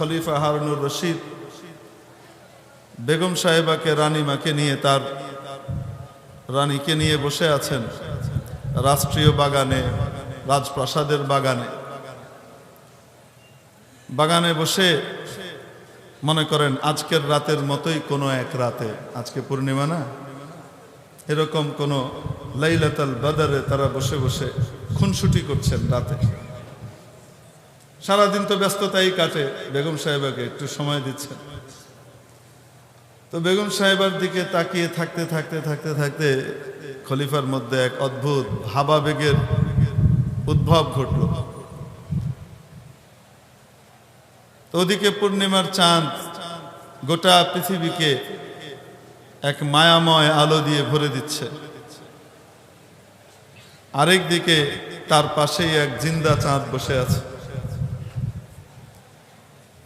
খলিফা হারুনুর রশিদ, বেগম সাহেবাকে, রানীমাকে নিয়ে তার রানীকে নিয়ে বসে আছেন রাষ্ট্রীয় বাগানে, রাজপ্রাসাদের বাগানে। বাগানে বসে মনে করেন আজকের রাতের মতোই কোনো এক রাতে, আজকে পূর্ণিমা না? এরকম কোনো লাইলাতাল বাদারে তারা বসে বসে খুনসুটি করছেন রাতে। সারাদিন তো ব্যস্ততাই কাটে। বেগম সাহেবাকে একটু সময় দিচ্ছেন তো বেগম সাহেবার দিকে তাকিয়ে থাকতে থাকতে থাকতে থাকতে খলিফার মধ্যে এক অদ্ভুত ভাবাবেগের উদ্ভব ঘটল। তো ওদিকে পূর্ণিমার চাঁদ গোটা পৃথিবীকে এক মায়াময় আলো দিয়ে ভরে দিচ্ছে। আরেক দিকে তার পাশেই এক জিন্দা চাঁদ বসে আছে।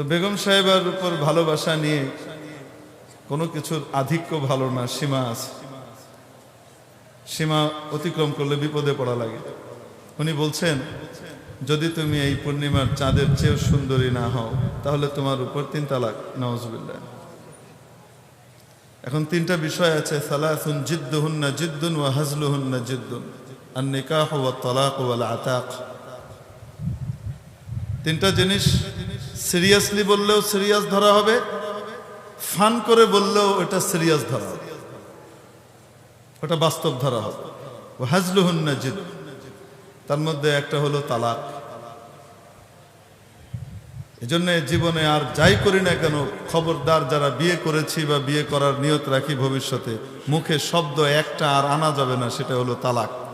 তো বেগম সাহেবের উপর ভালোবাসা নিয়ে কোনো কিছুর আধিক্য ভালো না, সীমা আছে। সীমা অতিক্রম করলে বিপদে পড়া লাগে। উনি বলছেন, যদি তুমি এই পূর্ণিমার চাঁদের চেয়েও সুন্দরী না হও, তাহলে তোমার উপর তিন তালাক নওয়াজবিল্লাহ এখন তিনটা বিষয় আছে, সালাসুন জিদ্দুহুন্না জিদ্দুন ওয়া হাজলুহুন্না জিদ্দুন আর নিকাহ ওয়া তালাক ওয়াল আতাক। তিনটা জিনিস সিরিয়াসলি বললেও সিরিয়াস ধরা হবে, ফান করে বললেও ওটা সিরিয়াস ধরা হবে। ওটা বাস্তব ধরা হবে। ও হাজলুহুন্না জিদ তার মধ্যে একটা হলো তালাক। এজন্য জীবনে আর যাই করি না কেন, খবরদার যারা বিয়ে করেছি বা বিয়ে করার নিয়ত রাখি ভবিষ্যতে, মুখে শব্দ একটা আর আনা যাবে না, সেটা হলো তালাক।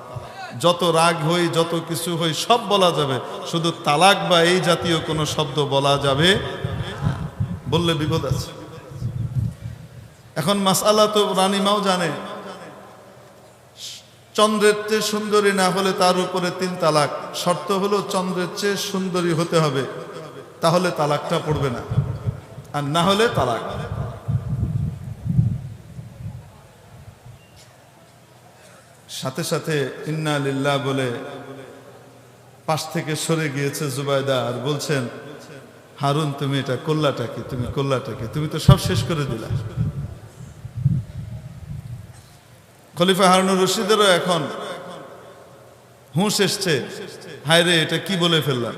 যত রাগ হই, যত কিছু হই, সব বলা যাবে। শুধু তালাক বা এই জাতীয় কোনো শব্দ বলা যাবে বললে বিপদ আছে। এখন মাসালা তো রানীমাও জানে। চন্দ্রের চেয়ে সুন্দরী না হলে তার উপরে তিন তালাক। শর্ত হলো চন্দ্রের চেয়ে সুন্দরী হতে হবে। তাহলে তালাকটা পড়বে না। আর না হলে তালাক। সাথে সাথে ইন্না লিল্লাহ বলে পাশ থেকে সরে গিয়েছে জুবাইদা আর বলছেন, হারুন, তুমি এটা করলাটা কি? তুমি করলাটা কি? তুমি তো সব শেষ করে দিলা। খলিফা হারুনুর রশিদেরও এখন হুঁশ এসছে হায় রে এটা কি বলে ফেললাম?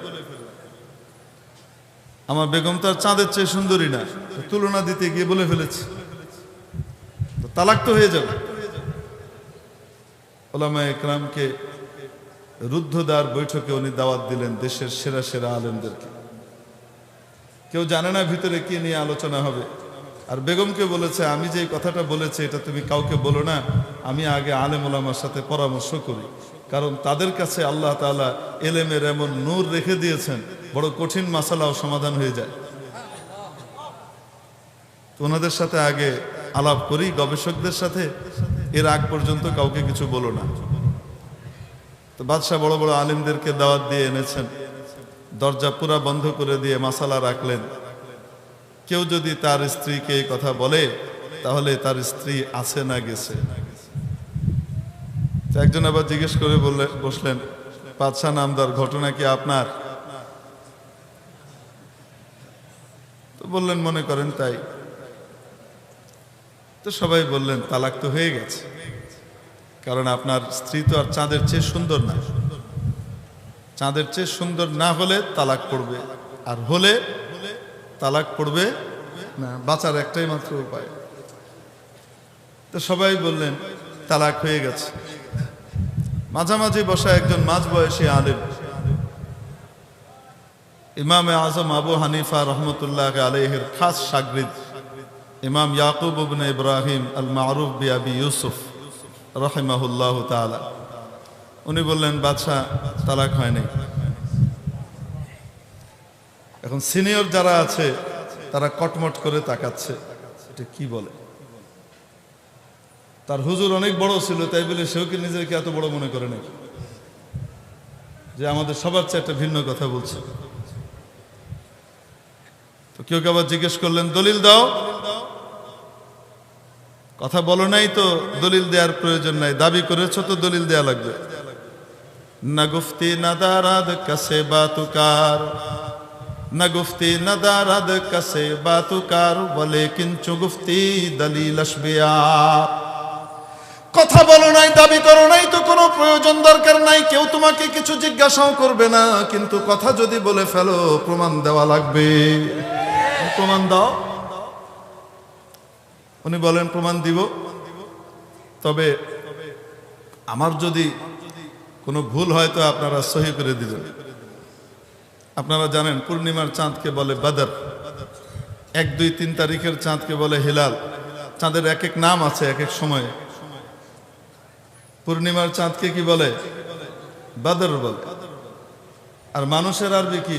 আমার বেগম তার চাঁদের চেয়ে সুন্দরী না তুলনা দিতে গিয়ে বলে ফেলেছি। তালাক তো হয়ে যাবে। ওলামা একরামকে রুদ্ধদ্বার বৈঠকে উনি দাওয়াত দিলেন দেশের সেরা সেরা আলেমদেরকে। কেউ জানে না ভিতরে কি নিয়ে আলোচনা হবে। আর বেগমকে বলেছে, আমি যে কথাটা বলেছি, এটা তুমি কাউকে বলো না। আমি আগে আলেম ওলামার সাথে পরামর্শ করি। কারণ তাদের কাছে আল্লাহ তাআলা এলেমের এমন নূর রেখে দিয়েছেন, বড় কঠিন মাসালাও সমাধান হয়ে যায়। ওনাদের সাথে আগে আলাপ করি, গবেষকদের সাথে। এর আগ পর্যন্ত কাউকে কিছু বলো না। তো বাদশাহ বড় বড় আলিমদেরকে দাওয়াত দিয়ে এনেছেন। দরজা পুরা বন্ধ করে দিয়ে মাসালা রাখলেন। কেউ যদি তার স্ত্রীকে এই কথা বলে, তাহলে তার স্ত্রী আছে না গেছে। একজন আবার জিজ্ঞেস করে বললে, বসলেন, বাদশাহ নামদার ঘটনা কি আপনার? তো বললেন, মনে করেন তো সবাই বললেন, তালাক তো হয়ে গেছে। কারণ আপনার স্ত্রী তো আর চাঁদের চেয়ে সুন্দর না। চাঁদের চেয়ে সুন্দর না হলে তালাক পড়বে, আর হলে তালাক পড়বে না, বাঁচার একটাই মাত্র উপায়। তো সবাই বললেন, তালাক হয়ে গেছে। মাঝামাঝি বসা একজন মাঝ বয়সী আলেম, ইমামে আজম আবু হানিফা রহমতুল্লাহ আলহের খাস সাগরিদ ইমাম Yaqub ibn Ibrahim al Maruf B আবি ইউসুফ রহিমাহুল্লাহ তাআলা। উনি বললেন বাদশাহ তালাক হয়নি। এখন সিনিয়র যারা আছে, তারা কটমট করে তাকাচ্ছে। এটা কি বলে? তার হুজুর অনেক বড় ছিল, তাই বলে সেও কি নিজেকে এত বড় মনে করে নাকি? যে আমাদের সবার চেয়ে একটা ভিন্ন কথা বলছে। তো কেউ কেউ আবার জিজ্ঞেস করলেন, দলিল দাও। কথা বলো নাই তো, দলিল দেওয়ার প্রয়োজন নাই। দাবি করেছ তো দলিল দেয়া লাগবে। না গুফতি, না দারাদ, কাছে বাতুকার। না গুফতি, না দারাদ, কাছে বাতুকার। বলে কিঞ্চু গুফতি, দলিল কথা বলো নাই, দাবি করো নাই তো কোনো প্রয়োজন দরকার নাই। কেউ তোমাকে কিছু জিজ্ঞাসাও করবে না, কিন্তু কথা যদি বলে ফেলো, প্রমাণ দেওয়া লাগবে। প্রমাণ দাও। উনি বলেন, প্রমাণ দিব। তবে আমার যদি কোনো ভুল হয়, তো আপনারা সহি করে দিবেন। আপনারা জানেন, পূর্ণিমার চাঁদকে বলে বাদর। এক, দুই, তিন তারিখের চাঁদকে বলে হিলাল। চাঁদের এক এক নাম আছে এক এক সময়ে। পূর্ণিমার চাঁদকে কি বলে? বাদর বলে। আর মানুষের আরবি কি?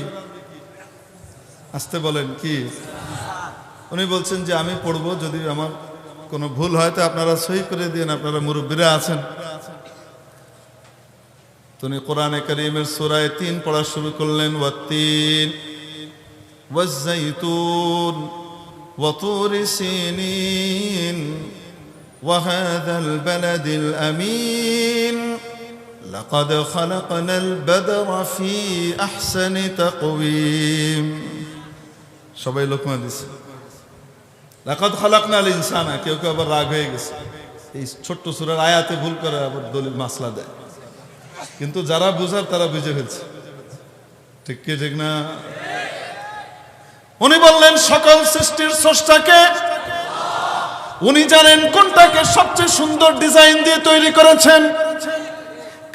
আসতে বলেন, কি? উনি বলছেন যে আমি পড়বো যদি আমার কোনো ভুল হয় তো আপনারা সই করে দিন আপনারা মুরব্বীরা আছেন তিনি কোরআনে করিমের সুরায় তিন পড়া শুরু করলেন ওয়াত্তিন والزيتون وطور سينين وهذا البلد الأمين لقد خلقنا البدر في أحسن تقويم সবাই লোকমা দিছে খালাকনা আল ইনসানা কেউ কেউ আবার রাগ হয়ে গেছে। এই ছোট্ট সুরার আয়াতে ভুল করে আবার দলিল মাসলা দেয়। কিন্তু যারা বুঝার, তারা বুঝে ফেলছে। ঠিক কি, ঠিক না? উনি বললেন, সকল সৃষ্টির স্রষ্টাকে উনি জানেন কোনটাকে সবচেয়ে সুন্দর ডিজাইন দিয়ে তৈরি করেছেন।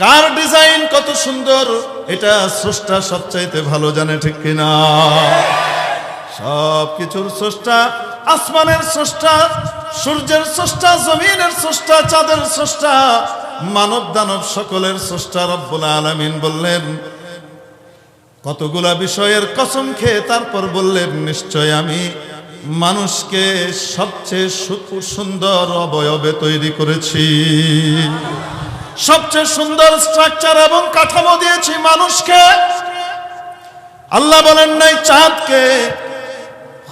কার ডিজাইন কত সুন্দর, এটা স্রষ্টা সবচাইতে ভালো জানে, ঠিক কিনা সব কিছুর স্রষ্টা আসমানের স্রষ্টা, সূর্যের স্রষ্টা, জমিনের স্রষ্টা, চাঁদের স্রষ্টা মানব দানব সকলের স্রষ্টা রব্বুল আলামিন বললেন। কতগুলা বিষয়ের কসম খেয়ে তারপর বললেন, নিশ্চয় আমি মানুষকে সবচেয়ে সুন্দর অবয়বে তৈরি করেছি। সবচেয়ে সুন্দর স্ট্রাকচার এবং কাঠামো দিয়েছি মানুষকে। আল্লাহ বলেন, নাই চাঁদকে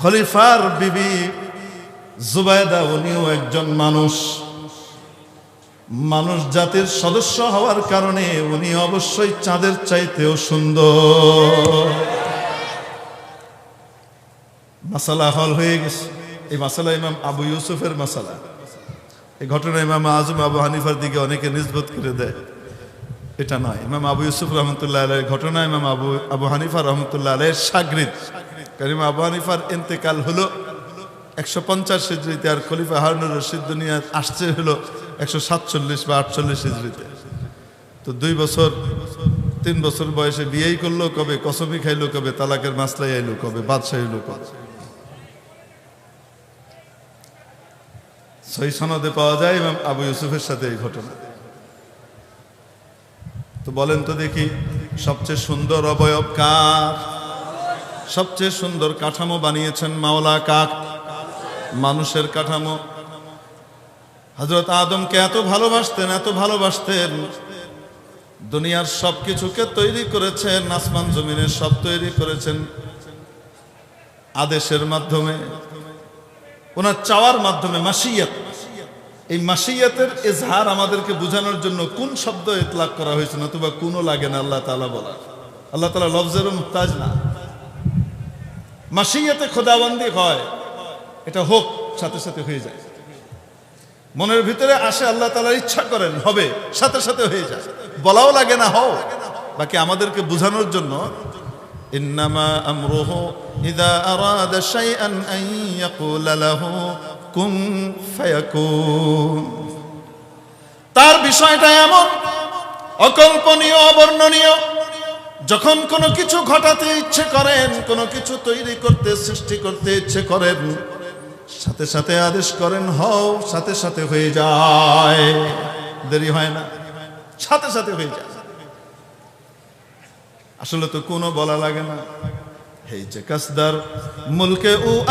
খলিফার বিবি জুবায়দা উনিও একজন মানুষ। মানুষ জাতির সদস্য হওয়ার কারণে উনি অবশ্যই চাঁদের চাইতেও সুন্দর। মাসালা হল হয়ে গেছে। এই মাসালা ইমাম আবু ইউসুফের মাসালা। এই ঘটনা ইমাম আজম আবু হানিফার দিকে অনেকে নিজবত করে দেয়। এটা নয়। ইমাম আবু ইউসুফ রহমতুল্লাহ আলের ঘটনা, ইমাম আবু আবু হানিফা রহমতুল্লাহ আলের সাগরিদ। কারিম আবু হানিফার ইন্তেকাল হলো, একশো পঞ্চাশ হিজড়িতে আর খলিফা হারুনুর রশিদ দুনিয়া আসছে হলো একশো সাতচল্লিশ বা আটচল্লিশ হিজড়িতে। তো দুই বছর, তিন বছর বয়সে বিয়েই করল কবে, কসমি খাইলো কবে, তালাকের মাসলাই আইলো কবে, বাদশাহ হইল কবে? সই সনদে পাওয়া যায় এবং আবু ইউসুফের সাথে এই ঘটনা। তো বলেন তো দেখি, সবচেয়ে সুন্দর অবয়ব কার? সবচেয়ে সুন্দর কাঠামো বানিয়েছেন মাওলা কাক। মানুষের কাঠামো। হজরত আদমকে এত ভালোবাসতেন এত ভালোবাসতেন। দুনিয়ার সব কিছুকে তৈরি করেছেন, আসমান জমিনের সব তৈরি করেছেন। আদেশের মাধ্যমে, ওনার চাওয়ার মাধ্যমে, মাসিয়াত। এই মাসিয়াতের এজহার আমাদেরকে বোঝানোর জন্য কোন শব্দ ইতলাক করা হয়েছে, নতুবা কোনও লাগে না, আল্লাহ তালা বলার। আল্লাহ তালা লফজেরও মুহতাজ না। মাসিয়াতে খোদাবন্দি হয়, এটা হোক, সাথে সাথে হয়ে যায়। মনের ভিতরে আসে আল্লাহ তালার ইচ্ছা করেন, হবে, সাথে সাথে হয়ে যায়। বলাও লাগে না, হও। বাকি আমাদেরকে বোঝানোর জন্য, ইন্নামা তার বিষয়টা এমন, অকল্পনীয়, অবর্ণনীয় যখন কোনো কিছু ঘটাতে ইচ্ছে করেন, কোনো কিছু তৈরি করতে, সৃষ্টি করতে ইচ্ছে করেন, সাথে সাথে আদেশ করেন, হও, সাথে সাথে হয়ে যায়। দেরি হয় না। সাথে সাথে হয়ে যায়। আসলে তো কোনো বলা লাগে না। হেইছে কাসদার মুলকে ও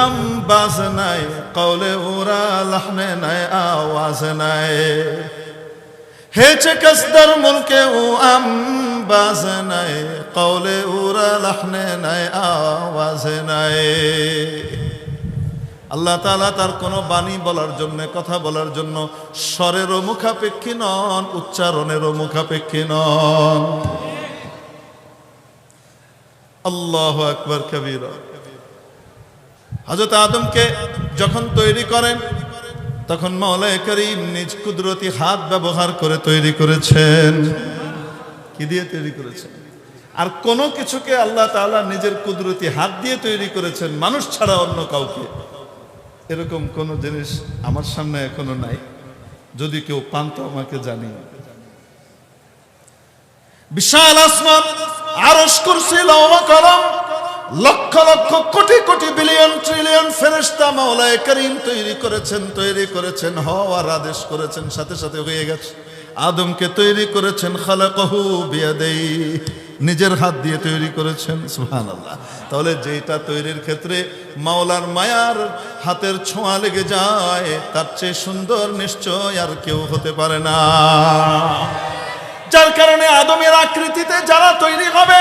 নাই কৌলে ওরা লাহনে নাই, আওয়াজ নাই। হেছে কাসদার মুলকে ও আম বাজ নাই কৌলে ওরা লাহনে নাই, আওয়াজ নাই। আল্লাহ তাআলা তার কোনো বাণী বলার জন্য, কথা বলার জন্য স্বরেরও মুখাপেক্ষী নন, উচ্চারণেরও মুখাপেক্ষী নন। আল্লাহ আকবর, কবির। হজরত আদমকে যখন তৈরি করেন তখন মাওলায় করিম নিজ কুদরতি হাত ব্যবহার করে তৈরি করেছেন। কি দিয়ে তৈরি করেছেন? আর কোন কিছুকে আল্লাহ তাআলা নিজের কুদরতি হাত দিয়ে তৈরি করেছেন, মানুষ ছাড়া অন্য কাউকে। এরকম কোন জিনিস আমার সামনে এখনও নাই, যদি কেউ পান তো আমাকে জানি বিশাল আসমান লওয়া কলম লক্ষ লক্ষ কোটি কোটি বিলিয়ন ট্রিলিয়ন ফেরেশতা মাওলায়ে করিম তৈরি করেছেন তৈরি করেছেন, হওয়ার আদেশ করেছেন, সাথে সাথে হয়ে গেছে। আদমকে তৈরি করেছেন, খালাকাহু বিয়াদেই, নিজের হাত দিয়ে তৈরি করেছেন, সুবহানাল্লাহ। তাহলে যেটা তৈরির ক্ষেত্রে মাওলার মায়ার হাতের ছোঁয়া লেগে যায়, তার চেয়ে সুন্দর নিশ্চয় আর কেউ হতে পারে না। যার কারণে আদমের আকৃতিতে যারা তৈরি হবে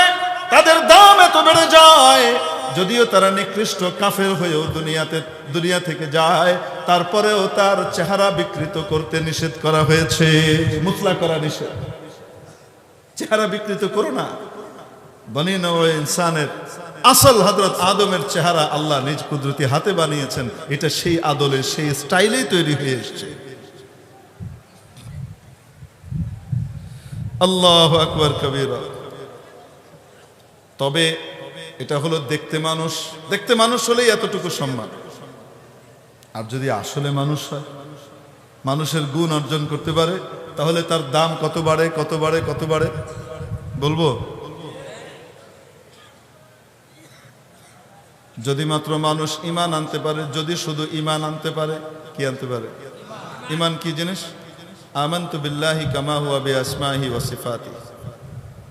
তাদের দাম এত বেড়ে যায়। যদিও তারা নিকৃষ্ট কাফের হয়েও দুনিয়াতে, দুনিয়া থেকে যায়। তারপরেও তার চেহারা বিকৃত করতে নিষেধ করা হয়েছে। মুতলা করা নিষেধ। চেহারা বিকৃত করো না। বনি ইনসানের আসল হজরত আদমের চেহারা আল্লাহ নিজ কুদরতি হাতে বানিয়েছেন। এটা সেই আদলের সেই স্টাইলেই তৈরি হয়ে এসছে। আল্লাহ আকবর কবির। তবে এটা হলো দেখতে মানুষ। দেখতে মানুষ হলেই এতটুকু সম্মান। আর যদি আসলে মানুষ হয়, মানুষের গুণ অর্জন করতে পারে, তাহলে তার দাম কত বাড়ে কত বাড়ে কত বাড়ে? বলব? যদি মাত্র মানুষ ইমান আনতে পারে, যদি শুধু ইমান আনতে পারে, কি আনতে পারে? ইমান কি জিনিস? আমন্ত বিল্লাহি কামা হুয়া বে আসমাহি ওয়া সিফাতি।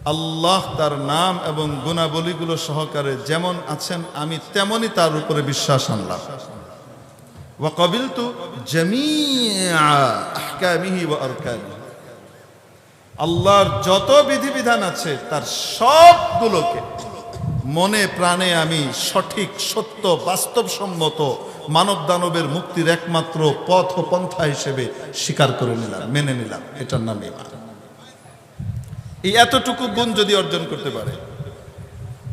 আল্লাহ তার নাম এবং গুণাবলীগুলো সহকারে যেমন আছেন, আমি তেমনই তার উপরে বিশ্বাস আনলাম। ওয়া আহকামিহি ওয়া আরকানিহি আল্লাহর যত বিধিবিধান আছে, তার সবগুলোকে মনে প্রাণে আমি সঠিক, সত্য, বাস্তবসম্মত মানব দানবের মুক্তির একমাত্র পথ ও পন্থা হিসেবে স্বীকার করে নিলাম, মেনে নিলাম। এটার নাম ইমান এই এতটুকু গুণ যদি অর্জন করতে পারে,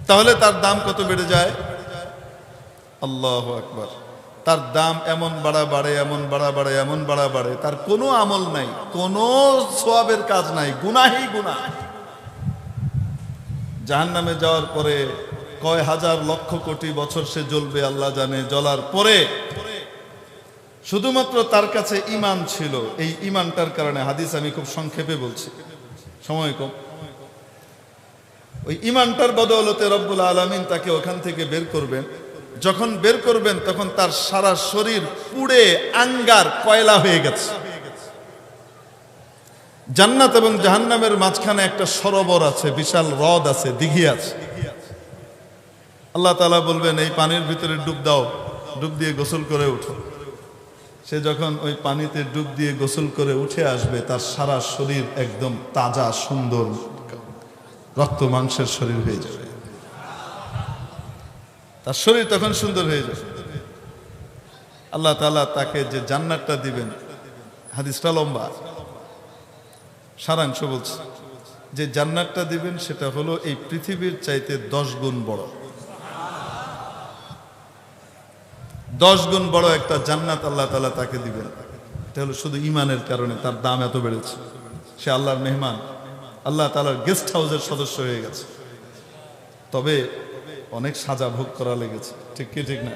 তাহলে তার দাম কত বেড়ে যায়? আল্লাহ আকবার। তার দাম এমন বাড়া বাড়ে, এমন বাড়া বাড়ে, এমন বাড়া বাড়ে। তার কোনো আমল নাই, কোনো সোয়াবের কাজ নাই গুনাহি গুনাহ। জাহান নামে যাওয়ার পরে কয় হাজার লক্ষ কোটি বছর সে জ্বলবে, আল্লাহ জানে, জ্বলার পরে। শুধুমাত্র তার কাছে ইমান ছিল, এই ইমানটার কারণে হাদিস আমি খুব সংক্ষেপে বলছি। সময় কম। ওই ইমানটার বদৌলতে রব্বুল আলমিন তাকে ওখান থেকে বের করবেন। যখন বের করবেন, তখন তার সারা শরীর পুড়ে আঙ্গার কয়লা হয়ে গেছে। জান্নাত এবং জাহান্নামের মাঝখানে একটা সরোবর আছে, বিশাল হ্রদ আছে, দিঘি আছে। আল্লাহ তালা বলবেন, এই পানির ভিতরে ডুব দাও, ডুব দিয়ে গোসল করে উঠো। সে যখন ওই পানিতে ডুব দিয়ে গোসল করে উঠে আসবে, তার সারা শরীর একদম তাজা, সুন্দর, রক্ত মাংসের শরীর হয়ে যাবে। তার শরীর তখন সুন্দর হয়ে যাবে। আল্লাহ তালা তাকে যে জান্নাতটা দিবেন, হাদিসটা লম্বা। সারাংশ বলছে, যে জান্নাতটা দিবেন, সেটা হলো এই পৃথিবীর চাইতে দশ গুণ বড়। দশ গুণ বড় একটা জান্নাত আল্লাহ তালা তাকে দিবেন। এটা হলো শুধু ইমানের কারণে তার দাম এত বেড়েছে। সে আল্লাহর মেহমান, আল্লাহ তালার গেস্ট হাউসের সদস্য হয়ে গেছে। তবে অনেক সাজা ভোগ করা লেগেছে। ঠিক কি, ঠিক না?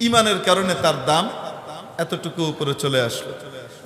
ইমানের কারণে তার দাম এতটুকু উপরে চলে আসলো।